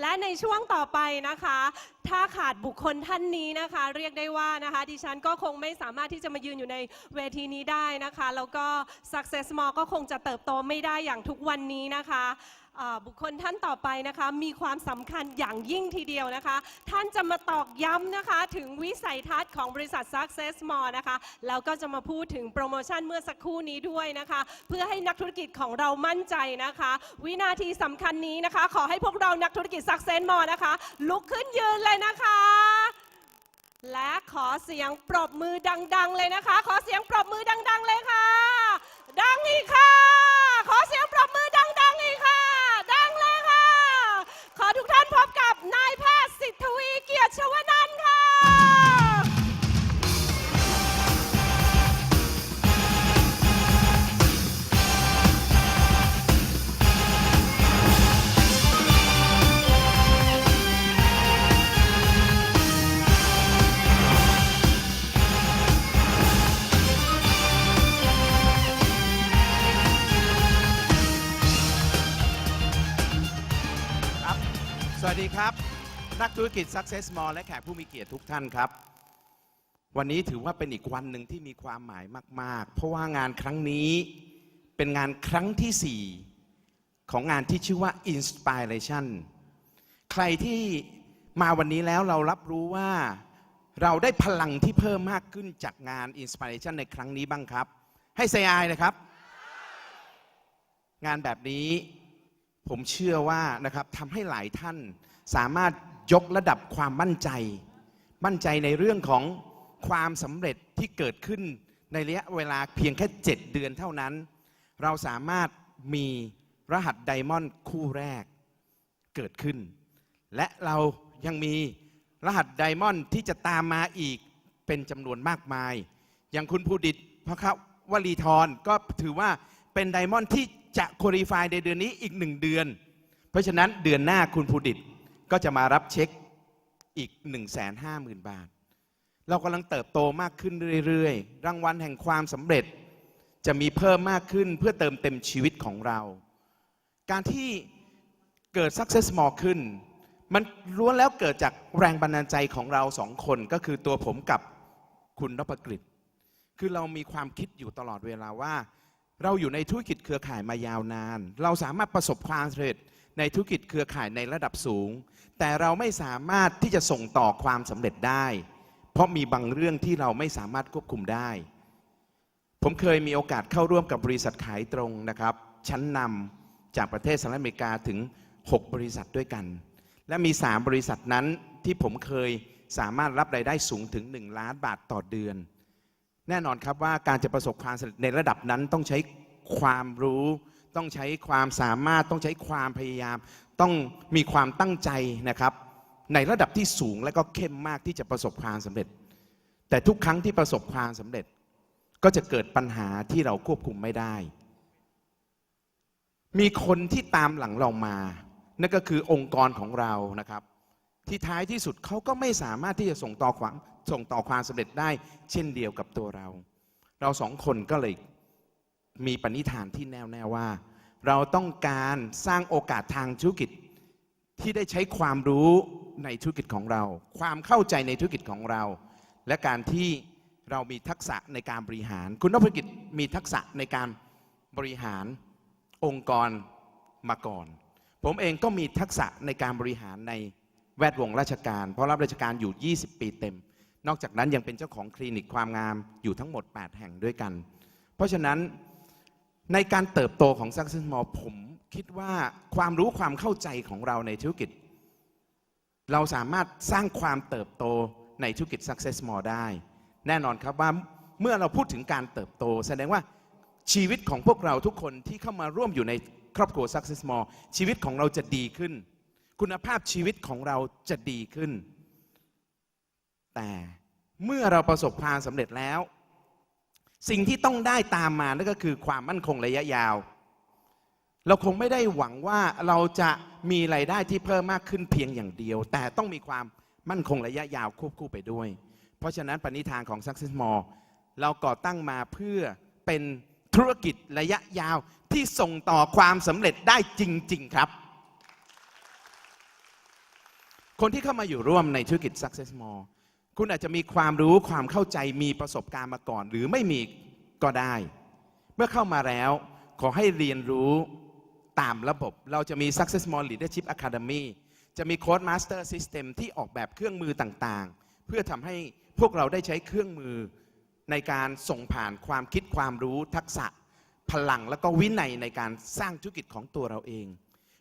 และในช่วงต่อไปนะคะ ถ้าขาดบุคคลท่านนี้นะคะ เรียกได้ว่านะคะ ดิฉันก็คงไม่สามารถที่จะมายืนอยู่ในเวทีนี้ได้นะคะ แล้วก็ Success Mall ก็คงจะเติบโตไม่ได้อย่างทุกวันนี้นะคะ บุคคลท่านต่อไปนะคะมีความสำคัญอย่างยิ่งทีเดียวนะคะ ท่านจะมาตอกย้ำนะคะถึงวิสัยทัศน์ของบริษัท Success Mall นะคะแล้วก็จะมาพูดถึงโปรโมชั่นเมื่อสักครู่นี้ด้วยนะคะ เพื่อให้นักธุรกิจของเรามั่นใจนะคะ วินาทีสำคัญนี้นะคะ ขอให้พวกเรานักธุรกิจ Success Mall นะคะ ลุกขึ้นยืนเลยนะคะ และขอเสียงปรบมือดัง ๆ เลยนะคะ ขอเสียงปรบมือดัง ๆ เลยค่ะ ดังอีกค่ะ กธุรกิจ Success Mall และแขกผู้มีเกียรติทุกท่านครับ วันนี้ถือว่าเป็นอีกวันหนึ่งที่มีความหมายมาก ๆ เพราะว่างานครั้งนี้เป็นงานครั้งที่ 4 ของงานที่ชื่อว่า Inspiration ใครที่มาวันนี้แล้วเรารับรู้ว่าเราได้พลังที่เพิ่มมากขึ้นจากงาน Inspiration ในครั้งนี้บ้างครับ ให้เซอายนะครับ งานแบบนี้ผมเชื่อว่านะครับทำให้หลายท่านสามารถ ยกระดับความมั่นใจ มั่นใจในเรื่องของความสำเร็จที่เกิดขึ้นในระยะเวลาเพียงแค่ 7 เดือนเท่านั้น เราสามารถมีรหัสไดมอนด์คู่แรกเกิดขึ้น และเรายังมีรหัสไดมอนด์ที่จะตามมาอีกเป็นจำนวนมากมาย อย่างคุณภูดิตพระครับวลีธรก็ถือว่าเป็นไดมอนด์ที่จะคุริฟายในเดือนนี้อีกหนึ่งเดือน เพราะฉะนั้นเดือนหน้าคุณภูดิต ก็จะมารับเช็คอีก 1 5 0 0 0 0 บาท เรากำลังเติบโตมากขึ้นเรื่อยๆ รางวัลแห่งความสำเร็จจะมีเพิ่มมากขึ้นเพื่อเติมเต็มชีวิตของเรา การที่เกิด Success More ขึ้น มันล้วนแล้วเกิดจากแรงบันดาลใจของเราสองคนก็คือตัวผมกับคุณนพกฤษคือเรามีความคิดอยู่ตลอดเวลาว่า เราอยู่ในธุรกิจเครือข่ายมายาวนาน เราสามารถประสบความสำเร็จ ในธุรกิจเครือข่ายในระดับสูง แต่เราไม่สามารถที่จะส่งต่อความสำเร็จได้ เพราะมีบางเรื่องที่เราไม่สามารถควบคุมได้ ผมเคยมีโอกาสเข้าร่วมกับบริษัทขายตรงนะครับ ชั้นนำจากประเทศสหรัฐอเมริกาถึง 6 บริษัทด้วยกัน และมี 3 บริษัทนั้นที่ผมเคยสามารถรับรายได้สูงถึง 1 ล้านบาทต่อเดือน แน่นอนครับว่าการจะประสบความสำเร็จในระดับนั้นต้องใช้ความรู้ ต้องใช้ความสามารถต้องใช้ความพยายาม ต้องมีความตั้งใจนะครับ ในระดับที่สูงและก็เข้มมากที่จะประสบความสำเร็จ แต่ทุกครั้งที่ประสบความสำเร็จ ก็จะเกิดปัญหาที่เราควบคุมไม่ได้ มีคนที่ตามหลังเรามา นั่นก็คือองค์กรของเรานะครับ ที่ท้ายที่สุดเขาก็ไม่สามารถที่จะส่งต่อความส่งต่อความสำเร็จได้ เช่นเดียวกับตัวเรา เราสองคนก็เลย มีปณิธานที่แน่วแน่ว่า เราต้องการสร้างโอกาสทางธุรกิจที่ได้ใช้ความรู้ในธุรกิจของเรา ความเข้าใจในธุรกิจของเรา และการที่เรามีทักษะในการบริหาร คุณนพกิจมีทักษะในการบริหารองค์กรมาก่อน ผมเองก็มีทักษะในการบริหารในแวดวงราชการ เพราะรับราชการอยู่ 20 ปีเต็ม นอกจากนั้นยังเป็นเจ้าของคลินิกความงามอยู่ทั้งหมด 8 แห่งด้วยกัน เพราะฉะนั้น ในการเติบโตของ Success Mall ผมคิดว่าความรู้ความเข้าใจของเราในธุรกิจ เราสามารถสร้างความเติบโตในธุรกิจ Success Mall ได้ แน่นอนครับว่าเมื่อเราพูดถึงการเติบโต แสดงว่าชีวิตของพวกเราทุกคนที่เข้ามาร่วมอยู่ในครอบครัว Success Mall ชีวิตของเราจะดีขึ้น คุณภาพชีวิตของเราจะดีขึ้น แต่เมื่อเราประสบความสำเร็จแล้ว สิ่งที่ต้องได้ตามมานั่นก็คือความมั่นคงระยะยาว เราคงไม่ได้หวังว่าเราจะมีไรายได้ที่เพิ่มมากขึ้นเพียงอย่างเดียว แต่ต้องมีความมั่นคงระยะยาวควบคู่ไปด้วย เพราะฉะนั้นปณิธานของ Success Mall เราก่อตั้งมาเพื่อเป็นธุรกิจระยะยาวที่ส่งต่อความสำเร็จได้จริง ๆ ครับ คนที่เข้ามาอยู่ร่วมในธุรกิจ Success More คุณอาจจะมีความรู้ความเข้าใจมีประสบการณ์มาก่อน หรือไม่มีก็ได้ เมื่อเข้ามาแล้วขอให้เรียนรู้ตามระบบ เราจะมี Success More Leadership Academy จะมี Code Master System ที่ออกแบบเครื่องมือต่างๆ เพื่อทำให้พวกเราได้ใช้เครื่องมือในการส่งผ่านความคิดความรู้ทักษะพลังแล้วก็วินัยในการสร้างธุรกิจของตัวเราเอง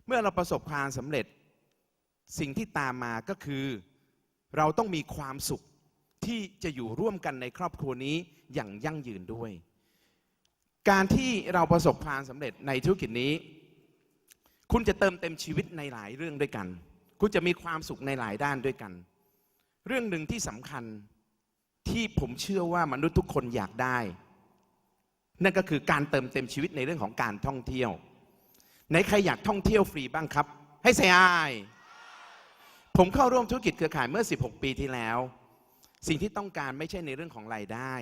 เมื่อเราประสบความสำเร็จสิ่งที่ตามมาก็คือ เราต้องมีความสุขที่จะอยู่ร่วมกันในครอบครัวนี้อย่างยั่งยืนด้วย การที่เราประสบความสำเร็จในธุรกิจนี้ คุณจะเติมเต็มชีวิตในหลายเรื่องด้วยกัน คุณจะมีความสุขในหลายด้านด้วยกัน เรื่องหนึ่งที่สำคัญที่ผมเชื่อว่ามนุษย์ทุกคนอยากได้ นั่นก็คือการเติมเต็มชีวิตในเรื่องของการท่องเที่ยว ไหนใครอยากท่องเที่ยวฟรีบ้างครับ ให้เซอาย ผมเข้าร่วมธุรกิจเครือข่ายเมื่อ 16 ปีที่แล้ว สิ่งที่ต้องการไม่ใช่ในเรื่องของรายได้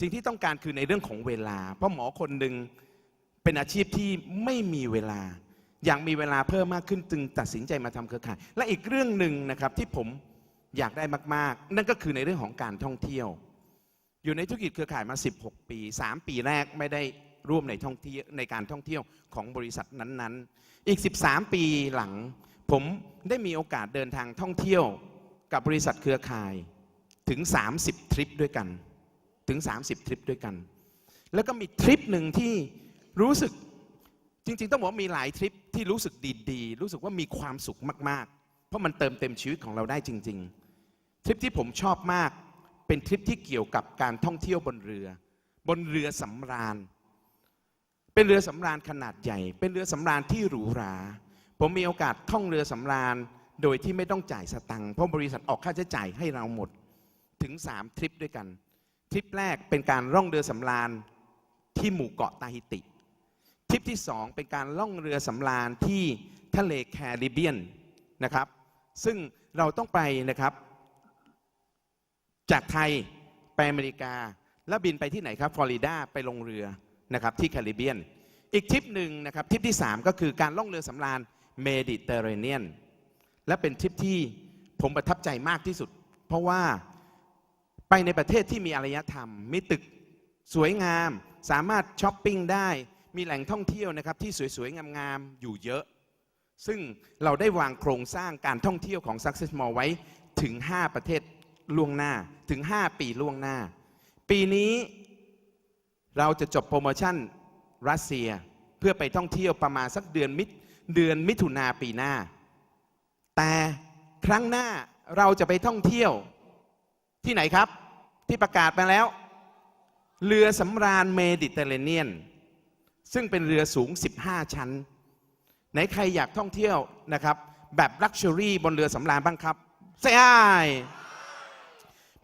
สิ่งที่ต้องการคือในเรื่องของเวลา เพราะหมอคนหนึ่งเป็นอาชีพที่ไม่มีเวลา อยากมีเวลาเพิ่มมากขึ้นจึงตัดสินใจมาทำเครือข่าย และอีกเรื่องหนึ่งนะครับที่ผมอยากได้มาก ๆ นั่นก็คือในเรื่องของการท่องเที่ยว อยู่ในธุรกิจเครือข่ายมา 16 ปี 3 ปีแรกไม่ได้ร่วมในท่องเที่ยวในการท่องเที่ยวของบริษัทนั้น ๆ อีก 13 ปีหลัง ผมได้มีโอกาสเดินทางท่องเที่ยวกับบริษัทเครือข่ายถึง 30 ทริปด้วยกัน ถึง 30 ทริปด้วยกัน แล้วก็มีทริปหนึ่งที่รู้สึกจริง ๆ ต้องบอกว่ามีหลายทริปที่รู้สึกดีๆ รู้สึกว่ามีความสุขมาก ๆ เพราะมันเติมเต็มชีวิตของเราได้จริง ๆ ทริปที่ผมชอบมากเป็นทริปที่เกี่ยวกับการท่องเที่ยวบนเรือ บนเรือสำราญ เป็นเรือสำราญขนาดใหญ่ เป็นเรือสำราญที่หรูหรา ผมมีโอกาสท่องเรือสำราญ โดยที่ไม่ต้องจ่ายสตังค์เพราะบริษัทออกค่าใช้จ่ายให้เราหมดถึง 3 ทริปด้วยกัน ทริปแรกเป็นการล่องเรือสำราญที่หมู่เกาะตาฮิติ ทริปที่ 2 เป็นการล่องเรือสำราญที่ทะเลแคริบเบียนนะครับ ซึ่งเราต้องไปนะครับ จากไทยไปอเมริกา แล้วบินไปที่ไหนครับฟลอริดาไปลงเรือนะครับที่แคริบเบียน อีกทริปหนึ่งนะครับทริปที่ 3 ก็คือการล่องเรือสำราญ เมดิเตอร์เรเนียน และเป็นทริปที่ผมประทับใจมากที่สุด เพราะว่าไปในประเทศที่มีอารยธรรม มีตึกสวยงาม สามารถช้อปปิ้งได้ มีแหล่งท่องเที่ยวนะครับที่สวยๆ งามๆ อยู่เยอะ ซึ่งเราได้วางโครงสร้างการท่องเที่ยวของ Success Mall ไว้ถึง 5 ประเทศล่วงหน้าถึง 5 ปีล่วงหน้า ปีนี้เราจะจบโปรโมชั่นรัสเซียเพื่อไปท่องเที่ยวประมาณสักเดือนมิ เดือนมิถุนาปีหน้า แต่ครั้งหน้าเราจะไปท่องเที่ยวที่ไหนครับ ที่ประกาศมาแล้ว เรือสำราญเมดิเตอร์เรเนียน ซึ่งเป็นเรือสูง 15 ชั้น ไหนใครอยากท่องเที่ยวนะครับ แบบลักชัวรี่บนเรือสำราญบ้างครับใช่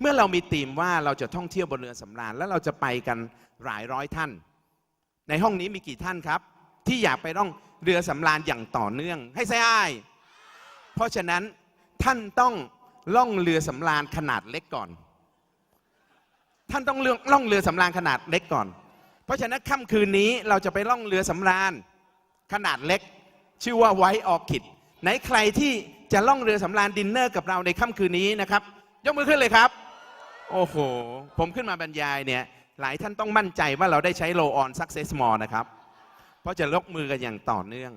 เมื่อเรามีธีมว่าเราจะท่องเที่ยวบนเรือสำราญแล้วเราจะไปกันหลายร้อยท่าน ในห้องนี้มีกี่ท่านครับ ที่อยากไปร่อง เรือสำราญอย่างต่อเนื่อง ให้ใช่เพราะฉะนั้นท่านต้องล่องเรือสำราญขนาดเล็กก่อน ท่านต้องเลือกล่องเรือสำราญขนาดเล็กก่อน เพราะฉะนั้นค่ำคืนนี้เราจะไปล่องเรือสำราญขนาดเล็ก ชื่อว่าไวท์ออคิดไหนใครที่จะล่องเรือสำราญดินเนอร์กับเราในค่ำคืนนี้นะครับ ยกมือขึ้นเลยครับ โอ้โห ผมขึ้นมาบรรยายเนี่ยหลายท่านต้องมั่นใจว่าเราได้ใช้โลออนซักเซสมอลนะครับ เพราะจะลกมือกันอย่างต่อเนื่อง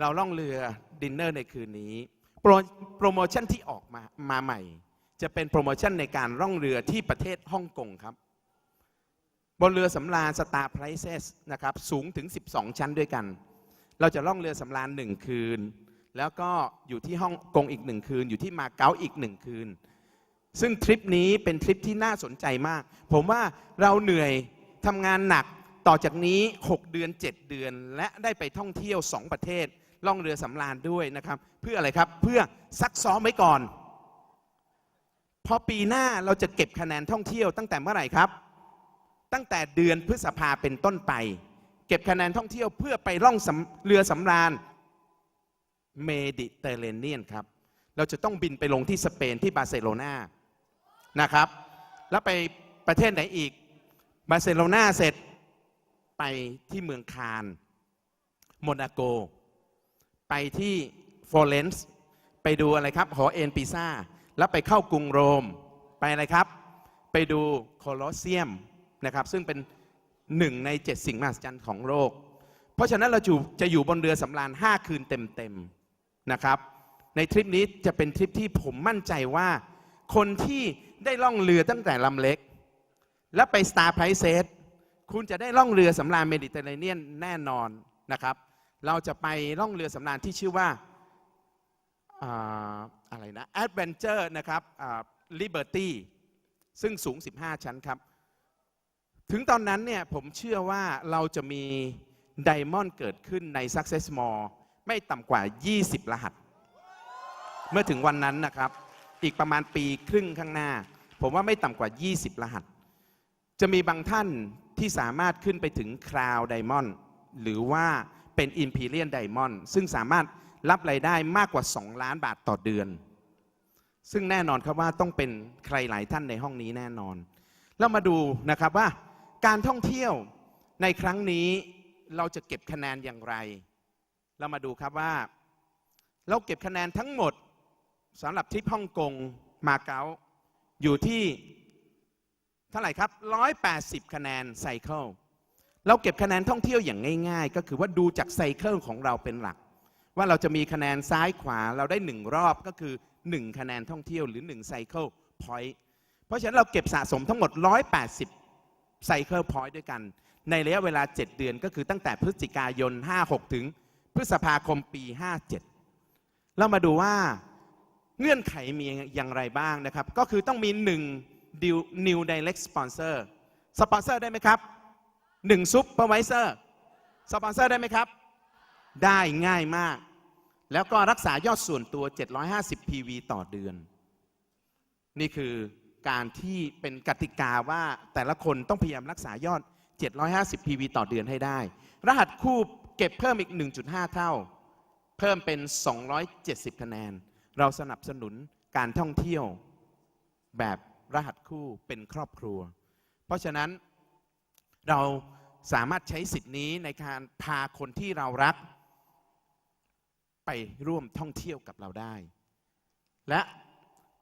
เราล่องเรือดินเนอร์ในคืนนี้โปรโปรโมชั่นที่ออกมามาใหม่ จะเป็นโปรโมชั่นในการล่องเรือที่ประเทศฮ่องกงครับบนเรือสำราญสตาร์ไพรเซสนะครับสูงถึง 12 ชั้นด้วยกัน เราจะล่องเรือสำราญหนึ่งคืน แล้วก็อยู่ที่ฮ่องกงอีกหนึ่งคืน อยู่ที่มาเก๊าอีกหนึ่งคืน ซึ่งทริปนี้เป็นทริปที่น่าสนใจมาก ผมว่าเราเหนื่อยทำงานหนัก ต่อจากนี้ 6 เดือน 7 เดือน และได้ไปท่องเที่ยว 2 ประเทศ ล่องเรือสำราญด้วยนะครับ เพื่ออะไรครับเพื่อซักซ้อมไว้ก่อน พอปีหน้าเราจะเก็บคะแนนท่องเที่ยวตั้งแต่เมื่อไหร่ครับ ตั้งแต่เดือนพฤษภาเป็นต้นไป เก็บคะแนนท่องเที่ยวเพื่อไปล่องเรือสำราญเมดิเตอร์เรเนียนครับ เราจะต้องบินไปลงที่สเปนที่บาร์เซโลนานะครับ แล้วไปประเทศไหนอีก บาร์เซโลนาเสร็จ ไปที่เมืองคานโมนาโก ไปที่ฟลอเรนซ์ไปดูอะไรครับ หอเอ็นปิซ่า แล้วไปเข้ากรุงโรม ไปอะไรครับ ไปดูโคลอสเซียมนะครับ ซึ่งเป็นหนึ่งในเจ็ดสิ่งมหัศจรรย์ของโลก เพราะฉะนั้นเราจะจะอยู่บนเรือสำราญ 5 คืนเต็มๆนะครับ ในทริปนี้จะเป็นทริปที่ผมมั่นใจว่า คนที่ได้ล่องเรือตั้งแต่ลำเล็ก แล้วไป Star Princess คุณจะได้ล่องเรือสำราญเมดิเตอร์เรเนียนแน่นอนนะครับ เราจะไปล่องเรือสำราญที่ชื่อว่าอะไรนะ Adventure นะครับอ่า Liberty ซึ่งสูง 15 ชั้นครับ ถึงตอนนั้นเนี่ยผมเชื่อว่าเราจะมีไดมอนด์เกิดขึ้นใน Success Mall ไม่ต่ำกว่า 20 รหัส เมื่อถึงวันนั้นนะครับ อีกประมาณปีครึ่งข้างหน้า ผมว่าไม่ต่ำกว่า 20 รหัส จะมีบางท่าน ที่สามารถขึ้นไปถึงคราวไดมอนด์หรือว่าเป็นอิ p พีเรียนไดมอนด์ซึ่งสามารถรับรายได้มากกว่า 2 ล้านบาทต่อเดือน ซึ่งแน่นอนครับว่าต้องเป็นใครหลายท่านในห้องนี้แน่นอน เรามาดูนะครับว่าการท่องเที่ยวในครั้งนี้เราจะเก็บคะแนนอย่างไร เรามาดูครับว่า เราเก็บคะแนนทั้งหมดสำหรับทริปฮ่องกงมาเก๊าอยู่ที่ ท่าไหร่ครับ 180 คะแนนไซเคิลเราเก็บคะแนนท่องเที่ยวอย่างง่ายๆ ก็คือว่าดูจากไซเคิลของเราเป็นหลัก ว่าเราจะมีคะแนนซ้ายขวาเราได้หนึ่งรอบก็คือ 1 คะแนนท่องเที่ยวหรือ1ไซเคิลพอยต์เพราะฉะนั้นเราเก็บสะสมทั้งหมด 180ไซเคิลพอยต์ด้วยกัน ในระยะเวลา 7 เดือนก็คือตั้งแต่พฤศจิกายน 56 ถึงพฤษภาคมปี 57 เรามาดูว่าเงื่อนไขมีอย่างไรบ้างนะครับ ก็คือต้องมี 1 New Direct Sponsor สปอนเซอร์ได้ไหมครับ1ซุปเปอร์ไวเซอร์สปอนเซอร์ได้ไหมครับ ได้ง่ายมาก แล้วก็รักษายอดส่วนตัว 750 PV ต่อเดือน นี่คือการที่เป็นกติกาว่าแต่ละคนต้องพยายามรักษายอด 750 PV ต่อเดือนให้ได้ รหัสคู่เก็บเพิ่มอีก 1.5 เท่า เพิ่มเป็น 270 คะแนน เราสนับสนุนการท่องเที่ยวแบบ รหัสคู่เป็นครอบครัว เพราะฉะนั้นเราสามารถใช้สิทธินี้ในการพาคนที่เรารัก ไปร่วมท่องเที่ยวกับเราได้ และ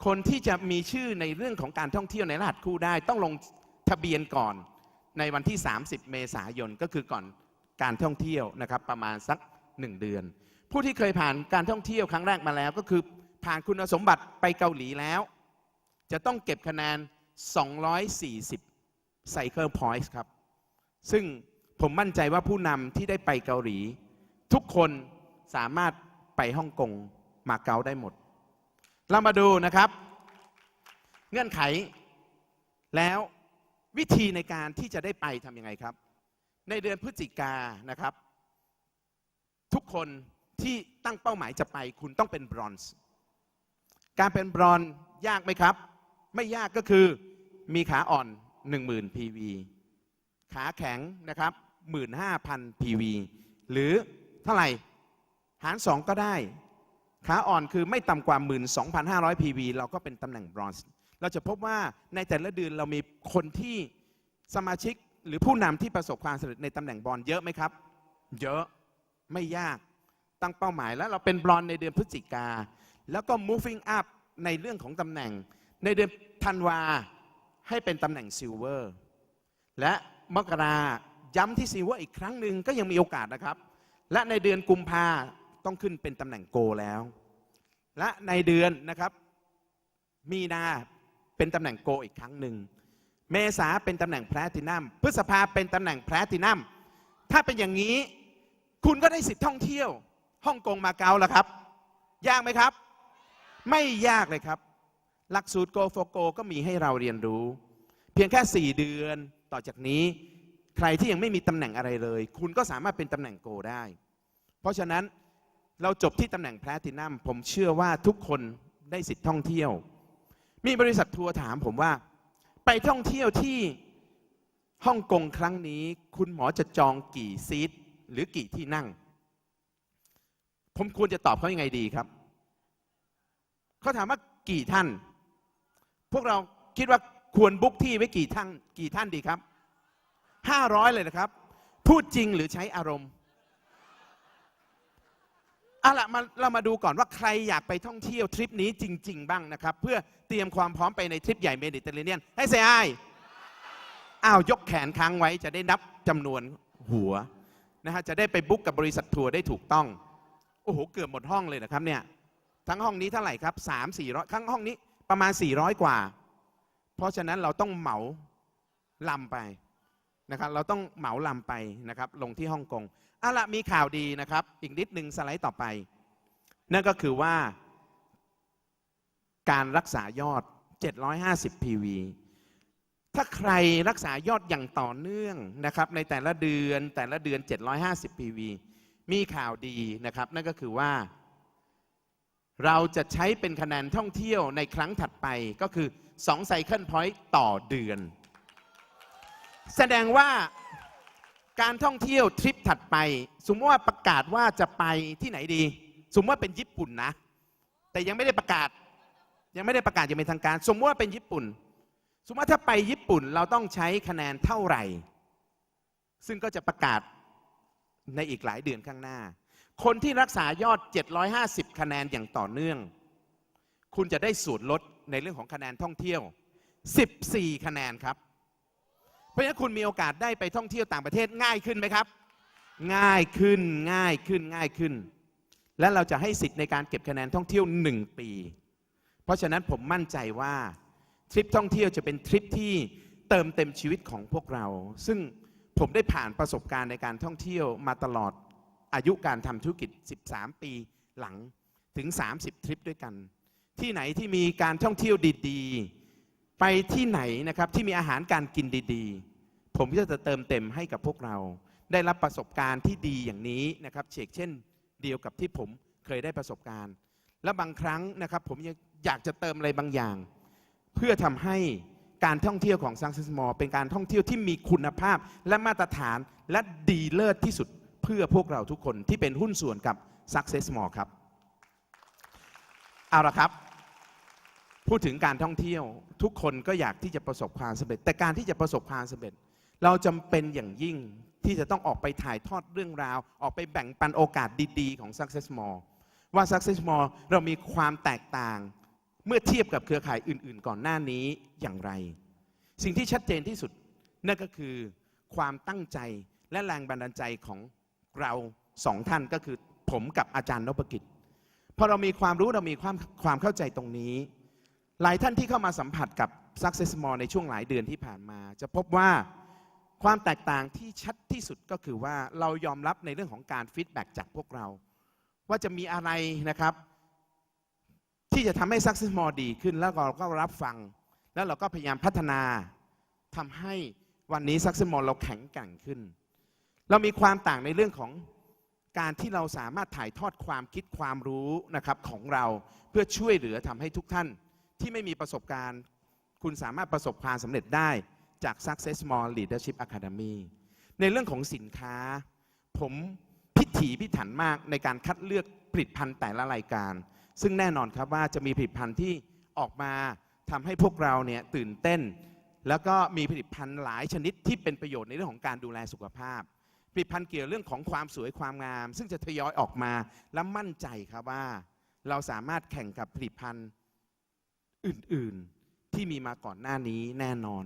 คนที่จะมีชื่อในเรื่องของการท่องเที่ยวในรหัสคู่ได้ ต้องลงทะเบียนก่อนในวันที่ 30 เมษายนก็คือก่อนการท่องเที่ยวนะครับประมาณสัก 1 เดือน ผู้ที่เคยผ่านการท่องเที่ยวครั้งแรกมาแล้ว ก็คือผ่านคุณสมบัติไปเกาหลีแล้ว จะต้องเก็บคะแนน 240 Cycle Points ครับ ซึ่งผมมั่นใจว่าผู้นำที่ได้ไปเกาหลี ทุกคนสามารถไปฮ่องกงมาเก๊าได้หมด เรามาดูนะครับ เงื่อนไข แล้ววิธีในการที่จะได้ไปทำยังไงครับ ในเดือนพฤศจิกานะครับ ทุกคนที่ตั้งเป้าหมายจะไปคุณต้องเป็นบรอนซ์ การเป็นบรอนซ์ยากไหมครับ ไม่ยากก็คือมีขาอ่อน 10,000 PV ขาแข็งนะครับ 15,000 PV หรือเท่าไหร่ หาร 2 ก็ได้ ขาอ่อนคือไม่ต่ำกว่า 12,500 PV เราก็เป็นตำแหน่งบรอนซ์ เราจะพบว่าในแต่ละเดือนเรามีคนที่สมาชิกหรือผู้นำที่ประสบความสำเร็จในตำแหน่งบอลเยอะไหมครับ เยอะไม่ยากตั้งเป้าหมายแล้วเราเป็นบอลในเดือนพฤศจิกา แล้วก็ moving up ในเรื่องของตำแหน่ง ในเดือนธันวาให้เป็นตำแหน่งซิลเวอร์และมกราย้ำที่ซิลเวอร์อีกครั้งหนึ่งก็ยังมีโอกาสนะครับ และในเดือนกุมภาต้องขึ้นเป็นตำแหน่งโกแล้ว และในเดือนนะครับมีนาเป็นตำแหน่งโกอีกครั้งหนึ่งเมษาเป็นตำแหน่งแพลตินัมพฤษภาเป็นตำแหน่งแพลตินัมถ้าเป็นอย่างนี้คุณก็ได้สิทธิ์ท่องเที่ยวฮ่องกงมาเก๊าแล้วครับ ยากไหมครับ ไม่ยากเลยครับ หลักสูตร Go for Go ก็มีให้เราเรียนรู้ เพียงแค่ 4 เดือนต่อจากนี้ใครที่ยังไม่มีตำแหน่งอะไรเลย คุณก็สามารถเป็นตำแหน่งโกได้ เพราะฉะนั้นเราจบที่ตำแหน่งแพลตินัมผมเชื่อว่าทุกคนได้สิทธิ์ท่องเที่ยว มีบริษัททัวร์ถามผมว่า ไปท่องเที่ยวที่ฮ่องกงครั้งนี้ คุณหมอจะจองกี่ซีทหรือกี่ที่นั่ง ผมควรจะตอบเขายังไงดีครับเขาถามว่ากี่ท่าน พวกเราคิดว่าควรบุ๊กที่ไว้กี่ท่านกี่ท่านดีครับห้าร้อยเลยนะครับ พูดจริงหรือใช้อารมณ์เอาละมาเรามาดูก่อนว่าใครอยากไปท่องเที่ยวทริปนี้จริง ๆ บ้างนะครับ เพื่อเตรียมความพร้อมไปในทริปใหญ่เมดิเตอร์เรเนียนให้เซไอายอ้าวยกแขนค้างไว้จะได้นับจำนวนหัวนะฮะจะได้ไปบุ๊กกับบริษัททัวร์ได้ถูกต้อง โอ้โห เกือบหมดห้องเลยนะครับเนี่ยทั้งห้องนี้เท่าไหร่ครับสามสี่ร้อยทั้งห้องนี้ ประมาณ 400 กว่า เพราะฉะนั้นเราต้องเหมาลำไปนะครับ เราต้องเหมาลำไปนะครับ ลงที่ฮ่องกงเอาละมีข่าวดีนะครับ อีกนิดหนึ่งสไลด์ต่อไป นั่นก็คือว่า การรักษายอด 750 PV ถ้าใครรักษายอดอย่างต่อเนื่องนะครับ ในแต่ละเดือนแต่ละเดือน 750 PV มีข่าวดีนะครับ นั่นก็คือว่า เราจะใช้เป็นคะแนนท่องเที่ยวในครั้งถัดไปก็คือ2ไซเคิลพอยต์ต่อเดือน แสดงว่าการท่องเที่ยวทริปถัดไป สมมติว่าประกาศว่าจะไปที่ไหนดี สมมติว่าเป็นญี่ปุ่นนะ แต่ยังไม่ได้ประกาศ ยังไม่ได้ประกาศย่างเป็นทางการ สมมติว่าเป็นญี่ปุ่น สมมติว่าถ้าไปญี่ปุ่นเราต้องใช้คะแนนเท่าไหร่ ซึ่งก็จะประกาศในอีกหลายเดือนข้างหน้า คนที่รักษายอด 750 คะแนนอย่างต่อเนื่อง คุณจะได้ส่วนลดในเรื่องของคะแนนท่องเที่ยว 14 คะแนนครับ เพราะฉะนั้นคุณมีโอกาสได้ไปท่องเที่ยวต่างประเทศง่ายขึ้นไหมครับ ง่ายขึ้นง่ายขึ้นง่ายขึ้น และเราจะให้สิทธิ์ในการเก็บคะแนนท่องเที่ยว 1 ปี เพราะฉะนั้นผมมั่นใจว่าทริปท่องเที่ยวจะเป็นทริปที่เติมเต็มชีวิตของพวกเรา ซึ่งผมได้ผ่านประสบการณ์ในการท่องเที่ยวมาตลอด อายุการทำธุรกิจ 13 ปีหลังถึง 30 ทริปด้วยกัน ที่ไหนที่มีการท่องเที่ยวดีๆ ไปที่ไหนนะครับที่มีอาหารการกินดีๆ ผมก็จะเติมเต็มให้กับพวกเรา ได้รับประสบการณ์ที่ดีอย่างนี้นะครับเชกเช่นเดียวกับที่ผมเคยได้ประสบการณ์ และบางครั้งนะครับผมยังอยากจะเติมอะไรบางอย่าง เพื่อทำให้การท่องเที่ยวของ Success Mall เป็นการท่องเที่ยวที่มีคุณภาพและมาตรฐานและดีเลิศที่สุด เพื่อพวกเราทุกคนที่เป็นหุ้นส่วนกับ Success Mall ครับ เอาละครับ พูดถึงการท่องเที่ยวทุกคนก็อยากที่จะประสบความสำเร็จ แต่การที่จะประสบความสำเร็จ เราจำเป็นอย่างยิ่งที่จะต้องออกไปถ่ายทอดเรื่องราว ออกไปแบ่งปันโอกาสดีๆ ของ Success Mall ว่า Success Mall เรามีความแตกต่างเมื่อเทียบกับเครือข่ายอื่น ๆ ก่อนหน้านี้อย่างไร สิ่งที่ชัดเจนที่สุดนั่นก็คือความตั้งใจและแรงบันดาลใจของ เราสองท่านก็คือผมกับอาจารย์นพกิจพอเรามีความรู้เรามีความความเข้าใจตรงนี้ หลายท่านที่เข้ามาสัมผัสกับ Success Mall ในช่วงหลายเดือนที่ผ่านมา จะพบว่าความแตกต่างที่ชัดที่สุดก็คือว่าเรายอมรับในเรื่องของการฟีดแบ็กจากพวกเรา ว่าจะมีอะไรนะครับ ที่จะทำให้ Success Mall ดีขึ้น แล้วเราก็รับฟัง แล้วเราก็พยายามพัฒนาทำให้วันนี้ Success Mall เราแข็งแกร่งขึ้น เรามีความต่างในเรื่องของการที่เราสามารถถ่ายทอดความคิดความรู้นะครับของเราเพื่อช่วยเหลือทำให้ทุกท่านที่ไม่มีประสบการณ์ คุณสามารถประสบความสำเร็จได้จาก Success Mall Leadership Academy ในเรื่องของสินค้า ผมพิถีพิถันมากในการคัดเลือกผลิตภัณฑ์แต่ละรายการ ซึ่งแน่นอนครับว่าจะมีผลิตภัณฑ์ที่ออกมาทำให้พวกเราเนี่ยตื่นเต้น แล้วก็มีผลิตภัณฑ์หลายชนิดที่เป็นประโยชน์ในเรื่องของการดูแลสุขภาพ ผลิตภัณฑ์เกี่ยวเรื่องของความสวยความงาม ซึ่งจะทยอยออกมาและมั่นใจครับว่า เราสามารถแข่งกับผลิตภัณฑ์อื่นๆที่มีมาก่อนหน้านี้แน่นอน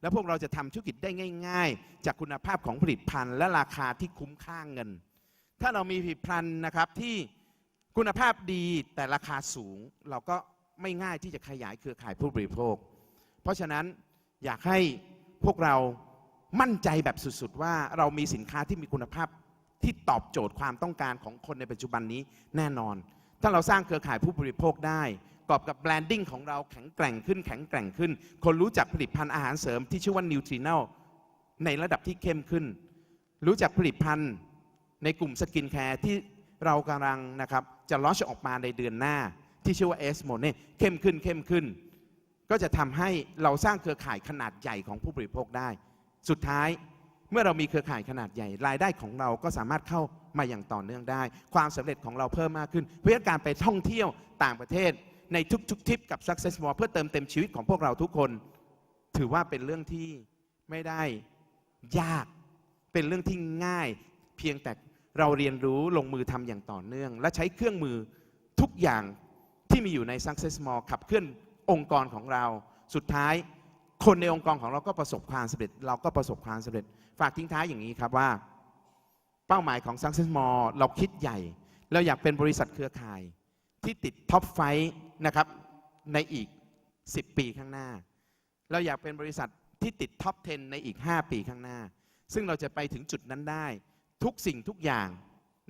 แล้วพวกเราจะทำธุรกิจได้ง่าย ๆ จากคุณภาพของผลิตภัณฑ์และราคาที่คุ้มค่าเงิน ถ้าเรามีผลิตภัณฑ์นะครับที่คุณภาพดีแต่ราคาสูงเราก็ไม่ง่ายที่จะขยายเครือข่ายผู้บริโภค เพราะฉะนั้นอยากให้พวกเรา มั่นใจแบบสุดๆ ว่าเรามีสินค้าที่มีคุณภาพที่ตอบโจทย์ความต้องการของคนในปัจจุบันนี้แน่นอน ถ้าเราสร้างเครือข่ายผู้บริโภคได้กอบกับแบรนดิ้งของเราแข็งแกร่งขึ้นแข็งแกร่งขึ้น คนรู้จักผลิตภัณฑ์อาหารเสริมที่ชื่อว่านิวทรีน l ในระดับที่เข้มขึ้น รู้จักผลิตภัณฑ์ในกลุ่มสกินแคร์ที่เรากำลังนะครับจะลอชออกมาในเดือนหน้า ที่ชื่อว่าเอสโมเน่เข้มขึ้นเข้มขึ้น ก็จะทำให้เราสร้างเครือข่ายขนาดใหญ่ของผู้บริโภคได้ สุดท้ายเมื่อเรามีเครือข่ายขนาดใหญ่ รายได้ของเราก็สามารถเข้ามาอย่างต่อเนื่องได้ ความสำเร็จของเราเพิ่มมากขึ้น เพื่อการไปท่องเที่ยวต่างประเทศในทุกๆทริปกับ Success Mall เพื่อเติมเต็มชีวิตของพวกเราทุกคน ถือว่าเป็นเรื่องที่ไม่ได้ยากเป็นเรื่องที่ง่าย เพียงแต่เราเรียนรู้ลงมือทำอย่างต่อเนื่อง และใช้เครื่องมือทุกอย่างที่มีอยู่ใน Success Mall ขับเคลื่อนองค์กรของเราสุดท้าย คนในองค์กรของเราก็ประสบความสำเร็จ เราก็ประสบความสำเร็จ ฝากทิ้งท้ายอย่างนี้ครับว่า เป้าหมายของ Success Mall เราคิดใหญ่ เราอยากเป็นบริษัทเครือข่าย ที่ติดท็อปไฟนะครับในอีก 10 ปีข้างหน้า เราอยากเป็นบริษัทที่ติดท็อป 10 ในอีก 5 ปีข้างหน้า ซึ่งเราจะไปถึงจุดนั้นได้ ทุกสิ่งทุกอย่าง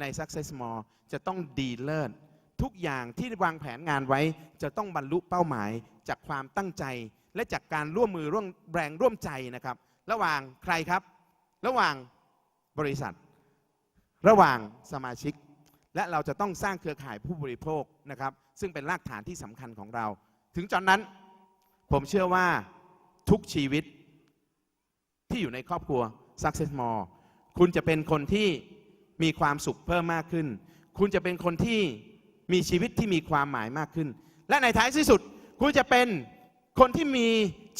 ใน Success Mall จะต้องดีเลิศทุกอย่างที่วางแผนงานไว้จะต้องบรรลุเป้าหมายจากความตั้งใจ และจากการร่วมมือร่วมแรงร่วมใจนะครับ ระหว่างใครครับ ระหว่างบริษัท ระหว่างสมาชิก และเราจะต้องสร้างเครือข่ายผู้บริโภคนะครับ ซึ่งเป็นรากฐานที่สำคัญของเรา ถึงตอนนั้นผมเชื่อว่าทุกชีวิตที่อยู่ในครอบครัว Success More คุณจะเป็นคนที่มีความสุขเพิ่มมากขึ้น คุณจะเป็นคนที่มีชีวิตที่มีความหมายมากขึ้น และในท้ายที่สุด คุณจะเป็น คนที่มี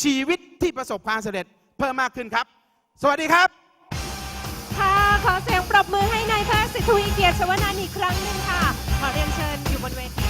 ชีวิตที่ประสบความสำเร็จเพิ่มมากขึ้นครับ สวัสดีครับ ค่ะ ขอเสียงปรบมือให้นายแพทย์สิทธวีเกียรติชวนันท์อีกครั้งหนึ่งค่ะ ขอเรียนเชิญอยู่บนเวที